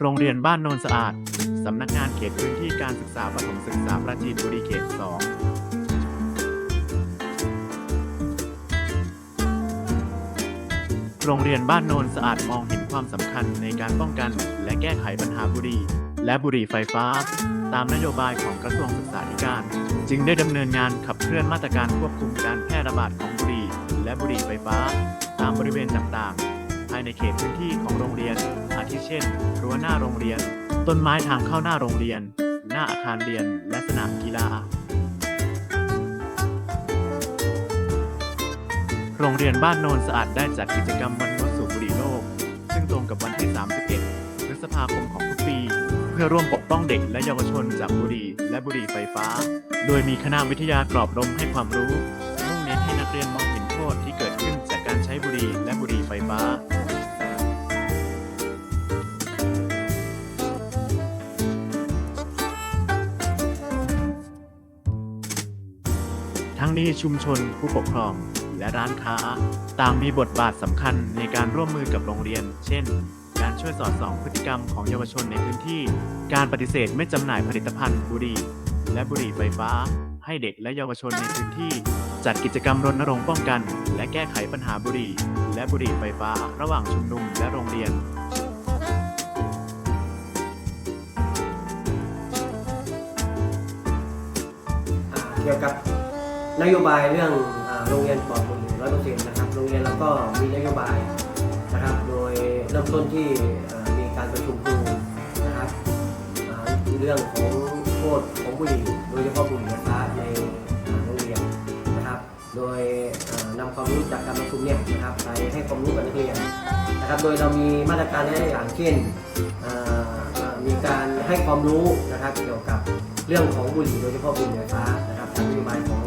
โรงเรียนบ้านโนนสะอาด สำนักงานเขตพื้นที่การศึกษาประถมศึกษาประจีนบุรีเขต 2โรงเรียนบ้านโนนสะอาดมองเห็นความสำคัญในการป้องกันและแก้ไขปัญหาบุหรี่และบุหรี่ไฟฟ้า ตามนโยบายของกระทรวงศึกษาธิการ จึงได้ดำเนินงานขับเคลื่อนมาตรการควบคุมการแพร่ระบาดของบุหรี่และบุหรี่ไฟฟ้า ตามบริเวณต่างๆายในเขตพื้นที่ของโรงเรียน อาทิเช่น รั้วหน้าโรงเรียน ต้นไม้ทางเข้าหน้าโรงเรียน หน้าอาคารเรียน และสนามกีฬา โรงเรียนบ้านโนนสะอาดได้จัดกิจกรรมวันงดสูบบุหรี่โลก ซึ่งตรงกับวันที่ 31 พฤษภาคมของทุกปี เพื่อร่วมปกป้องเด็กและเยาวชนจากบุหรี่และบุหรี่ไฟฟ้า โดยมีคณะวิทยากรอบรมให้ความรู้มุ่งเน้นให้นักเรียนมองเห็นโทษที่เกิดขึ้นจากการใช้บุหรี่และบุหรี่ไฟฟ้า ทั้งนี้ชุมชนผู้ปกครอง และร้านค้า ต่างมีบทบาทสำคัญในการร่วมมือกับโรงเรียน เช่น การช่วยสอดส่องพฤติกรรมของเยาวชนในพื้นที่ การปฏิเสธไม่จำหน่ายผลิตภัณฑ์บุหรี่ และบุหรี่ไฟฟ้า ให้เด็กและเยาวชนในพื้นที่ จัดกิจกรรมรณรงค์ป้องกัน และแก้ไขปัญหาบุหรี่ และบุหรี่ไฟฟ้า ระหว่างชุมนุมและโรงเรียนเกี่ยวกับ นโยบายเรื่องโรงเรียนปลอดบุหรี่ร้อยเปอร์เซ็นต์นะครับ โรงเรียนเราก็มีนโยบายนะครับ โดยเริ่มต้นที่มีการประชุมครูนะครับเรื่องของโทษของบุหรี่โดยเฉพาะบุหรี่ไฟฟ้าในอ่าโรงเรียนนะครับ โดยนำความรู้จากการประชุมเนี่ยนะครับไปให้ความรู้กับนักเรียนนะครับ โดยเรามีมาตรการหลายอย่างเช่นมีการให้ความรู้นะครับเกี่ยวกับเรื่องของบุหรี่โดยเฉพาะบุหรี่ไฟฟ้านะครับตามนโยบายของ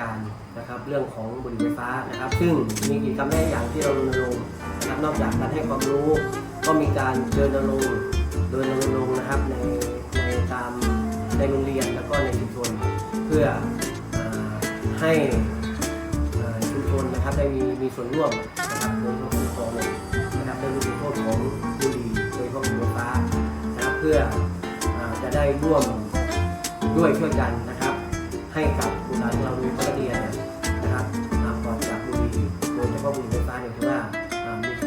การนะครับเรื่องของบุหรี่ไฟฟ้านะครับ ซึ่งมีกิจกรรมหลายอย่างที่เรารณรงค์นะครับนอกจากการให้ความรู้ก็มีการเดินรณรงค์เดินรณรงค์นะครับในในตามในโรงเรียนแล้วก็ในชุมชนเพื่ออให้อ่าชุมชนนะครับได้มีมีส่วนร่วมนะครับโดยเฉพาะผู้ปกครองนะครับได้รู้ถึงโทษของบุหรี่โดยเฉพาะบุหรี่ไฟฟ้านะครับเพื่อจะได้ร่วมด้วยช่วยกันนะครับ ให้กับบุตรหลานของเราโดยเฉพา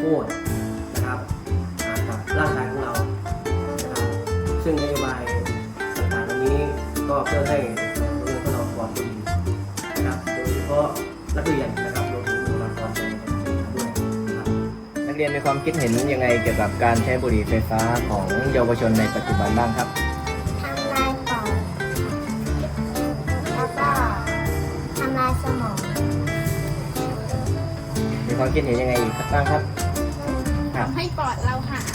โทษนะครับอ่ากับร่างกายของเรานะครับซึ่งนโยบายต่างๆเหล่านี้ก็เพื่อให้โรงเรียนของเราปลอดบุหรี่นะครับโดยเฉพาะนักเรียนนะครับรวมถึงบุคลากรในโรงเรียนด้วยนะครับนักเรียนมีความคิดเห็นยังไงเกี่ยวกับการใช้บุหรี่ไฟฟ้าของเยาวชนในปัจจุบันบ้างครับทำลายปอดแล้วก็ทำลายสมอง มีความคิดเห็นยังไงอีกบ้างครับ ทำให้ปอดเราหาย